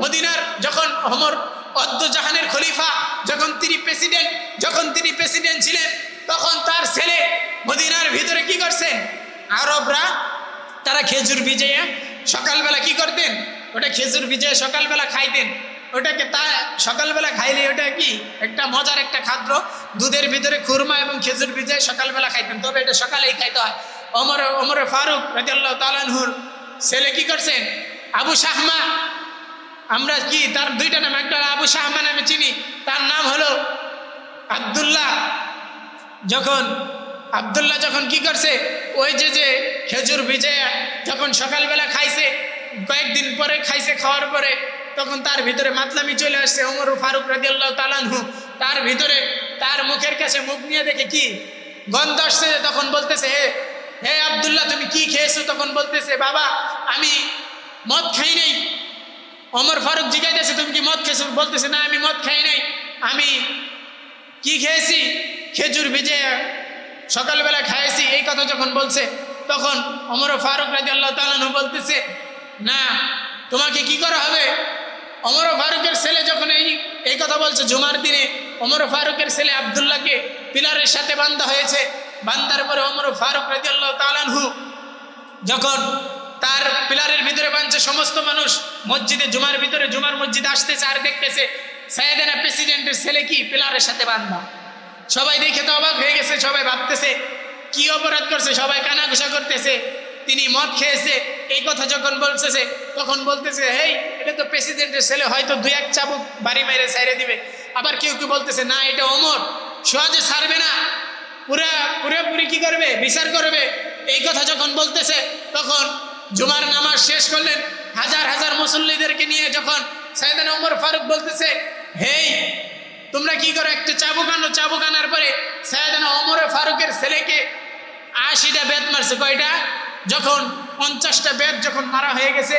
মদিনার যখন অমর অদ্দজাহানের খলিফা, যখন তিনি প্রেসিডেন্ট যখন তিনি প্রেসিডেন্ট ছিলেন, তখন তার ছেলে মদিনার ভিতরে কি করছেন আরবরা, তারা খেজুর ভিজিয়ে সকালবেলা কি করতেন? ওটা খেজুর ভিজিয়ে সকালবেলা খাইতেন। ওটাকে তা সকালবেলা খাইলে ওটা কি? একটা মজার একটা খাদ্য। দুধের ভিতরে খুরমা এবং খেজুর ভিজিয়ে সকালবেলা খাইতেন। তবে এটা সকালেই খাইতে হয়। অমর অমর ফারুক রাজিয়াল্লাহ তালানহুর ছেলে কি করছেন আবু শাহমা আমরা কি, তার দুইটা নাম, একটা আবু শাহমা নামে চিনি। তার নাম হলো আবদুল্লাহ। যখন আবদুল্লাহ যখন কি করছে, ওই যে যে খেজুর ভিজে যখন সকালবেলা খাইছে, কয়েকদিন পরে খাইছে, খাওয়ার পরে, তখন তার ভিতরে মাতলামি চলে আসছে, ওমর ফারুক রাজিয়াল্লাহ তালানহু তার ভিতরে তার মুখের কাছে মুখ নিয়ে দেখে কি গন্ধ আসছে তখন বলতেছে, হে হে আবদুল্লাহ, তুমি কি খেয়েছো? তখন বলতেছে, বাবা, আমি মদ খাই নেই। ওমর ফারুক জিজ্ঞাসা তুমি কি মদ খেয়েছো? বলতেছে, না, আমি মদ খাই নাই। আমি কি খেয়েছি? খেজুর ভিজে সকালবেলা খাইছি। এই কথা যখন বলছে, তখন অমর ফারুক রাজি আল্লাহ তালানু বলতেছে, না, তোমাকে কি করা হবে? অমর ফারুকের ছেলে যখন এই এই কথা বলছে জুমার দিনে অমর ফারুকের ছেলে আবদুল্লাহকে পিলারের সাথে বান্ধা হয়েছে। বান্ধার পরে অমর ফারুক রাজি আল্লাহ তালানহু যখন তার পিলারের ভিতরে বাঁধছে সমস্ত মানুষ। মসজিদে জুমার ভিতরে, জুমার মসজিদে আসতেছে আর দেখতেছে সাইয়েদেনা প্রেসিডেন্টের ছেলে কি পিলারের সাথে বান্ধা সবাই দেখে তো অবাক হয়ে গেছে, সবাই ভাবতেছে, কি অপরাধ করছে, সবাই কানাঘুষা করতেছে। তিনি মদ খেয়েছে, এই কথা যখন বলতেছে, তখন বলতেছে, হেই, এটা তো প্রেসিডেন্টের ছেলে, হয়তো দুই এক চাবুক বাড়ি মেরে সাইরে দিবে। আবার কেউ কেউ বলতেছে, না, এটা অমর সহজে ছাড়বে না। পুরা, পুরোপুরি কি করবে? বিচার করবে? এই কথা যখন বলতেছে, তখন জুমার নামাজ শেষ করলেন, হাজার হাজার মুসল্লিদেরকে নিয়ে যখন সাইদান ওমর ফারুক বলতেছে, হেই, তোমরা কি করো, একটা চাবুক আনো? চাবুক আনার পরে সাইদান ওমর ফারুকের ছেলেকে আশিটা বেত মারছে। কয়টা? যখন পঞ্চাশটা বেত যখন মারা হয়ে গেছে,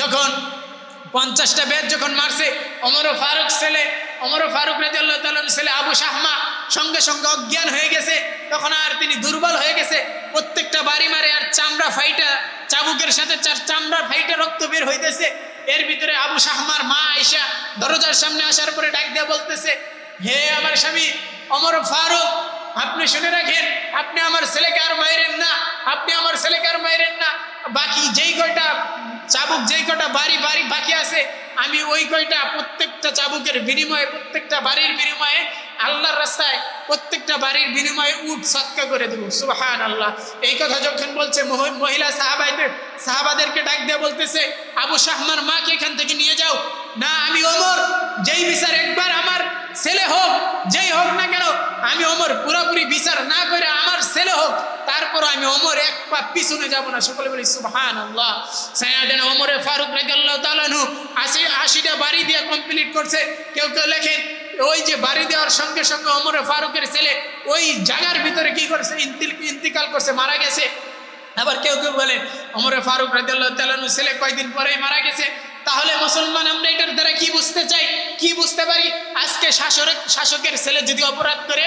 যখন পঞ্চাশটা বেদ যখন মারছে অমর ফারুক ছেলে অমর ফারুক রাজি আল্লাহ তালন ছেলে আবু শাহমা সঙ্গে সঙ্গে অজ্ঞান হয়ে গেছে। তখন আর তিনি দুর্বল হয়ে গেছে। প্রত্যেকটা বাড়ি মারে আর চামড়া ফাইটা চাবুকের সাথে চার চামড়া ফাইটা রক্ত বের হইতেছে। এর ভিতরে আবু শাহমার মা আইসা দরজার সামনে আসার পরে ডাক দিয়ে বলতেছে, হে আমার স্বামী, অমর ফারুক, আপনি শুনে রাখেন, আপনি আমার ছেলেকে আর মাইরেন না, আপনি আমার ছেলেকে আর মাইরেন না। বাকি যেই কয়টা চাবুক, যেই কয়টা বাড়ি বাড়ি বাকি আছে, আমি ওই কয়টা প্রত্যেকটা চাবুকের বিনিময়ে, প্রত্যেকটা বাড়ির বিনিময়ে আল্লাহর রাস্তায় প্রত্যেকটা বাড়ির বিনিময়ে উঠ সৎকা করে দেবো। সুবাহান আল্লাহ এই কথা যখন বলছে মহ- মহিলা সাহাবাইদের, সাহাবাদেরকে ডাক দিয়ে বলতেছে, আবু শাহমার মাকে এখান থেকে নিয়ে যাও। না, আমি ওমর। যেই বিচার একবার আমার ছেলে হোক, যেই হোক না কেন, আমি ওমর পুরোপুরি বিচার না করে আমার ছেলে হোক, তারপর আমি ওমর এক পা পিছনে যাব না। সকলে বলি সুবহান আল্লাহ সায়াদিন ওমরে ফারুক রাদিয়াল্লাহু তাআলাহু আশি আশিটা বাড়ি দিয়ে কমপ্লিট করছে। কেউ কেউ লেখেন ওই যে বাড়ি দেওয়ার সঙ্গে সঙ্গে ওমরে ফারুকের ছেলে ওই জায়গার ভিতরে কি করছে? ইন্তিকাল করছে, মারা গেছে। আবার কেউ কেউ বলেন অমরে ফারুক তাআলাহু ছেলে কয়দিন পরেই মারা গেছে? তাহলে মুসলমান আমরা এটার দ্বারা কি বুঝতে চাই? কি বুঝতে পারি? আজকে শাসক শাসকের ছেলে যদি অপরাধ করে,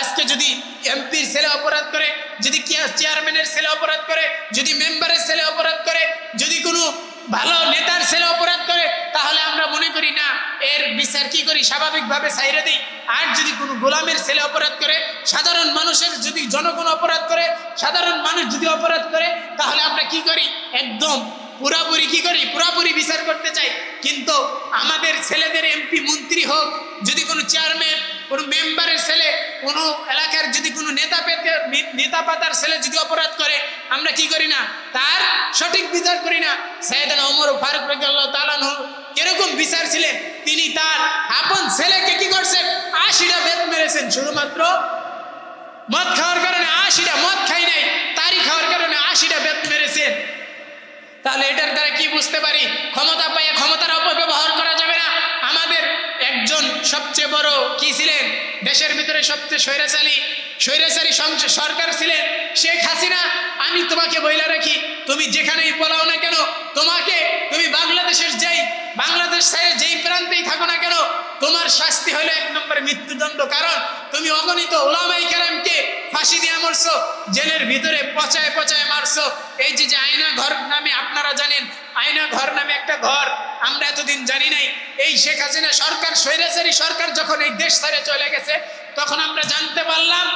আজকে যদি এমপির ছেলে অপরাধ করে, যদি চেয়ারম্যানের ছেলে অপরাধ করে, যদি মেম্বারের ছেলে অপরাধ করে, যদি কোনো ভালো নেতার ছেলে অপরাধ করে তাহলে আমরা মনে করি না এর বিচার কি করি? স্বাভাবিকভাবে সাইরে দিই। আর যদি কোনো গোলামের ছেলে অপরাধ করে, সাধারণ মানুষের যদি জনগণ অপরাধ করে, সাধারণ মানুষ যদি অপরাধ করে, তাহলে আমরা কি করি? একদম পুরাপুরি কি করি? পুরাপুরি বিচার করতে চাই। কিন্তু আমাদের ছেলেদের এমপি, মন্ত্রী হোক, যদি কোনো চেয়ারম্যান, কোনো মেম্বারের ছেলে, কোনো এলাকার যদি কোনো নেতা পেতে নেতা পাতার ছেলে যদি অপরাধ করে, আমরা কি করি না? তার সঠিক বিচার করি না। সাইদান ওমর ফারুক রাদিয়াল্লাহু তাআলা আনহু কীরকম বিচার ছিলেন? তিনি তার আপন ছেলেকে কি করছেন? আশিটা বেত মেরেছেন। শুধুমাত্র মদ খাওয়ার কারণে আশিটা মদ খাই নাই তারি খাওয়ার কারণে আশিটা বেত মেরেছেন। তাহলে এটার দ্বারা কি বুঝতে পারি? ক্ষমতা পাইয়ে ক্ষমতার অপব্যবহার করা যাবে না। আমাদের একজন সবচেয়ে বড় কি ছিলেন? দেশের ভিতরে সবচেয়ে স্বৈরাচারী স্বৈরাচারী সরকার ছিলেন শেখ হাসিনা। আমি তোমাকে বইলা রাখি, তুমি যেখানেই বলাও না কেন তোমাকে তুমি বাংলাদেশের যেই বাংলাদেশ ছেড়ে যেই প্রান্তেই থাকো না কেন তোমার শাস্তি হলো এক নম্বরে মৃত্যুদণ্ড। কারণ তুমি অগণিত ওলামাই কেরামকে ফাঁসি দিয়ে মারছো, জেলের ভিতরে পচায় পচায় মারছো। এই যে যে আয়না ঘর নামে আপনারা জানেন, আয়না ঘর নামে একটা ঘর, আমরা এতদিন জানি নাই। এই শেখ হাসিনা সরকার, স্বৈরাচারী সরকার যখন এই দেশ ছেড়ে চলে গেছে, তখন আমরা জানতে পারলাম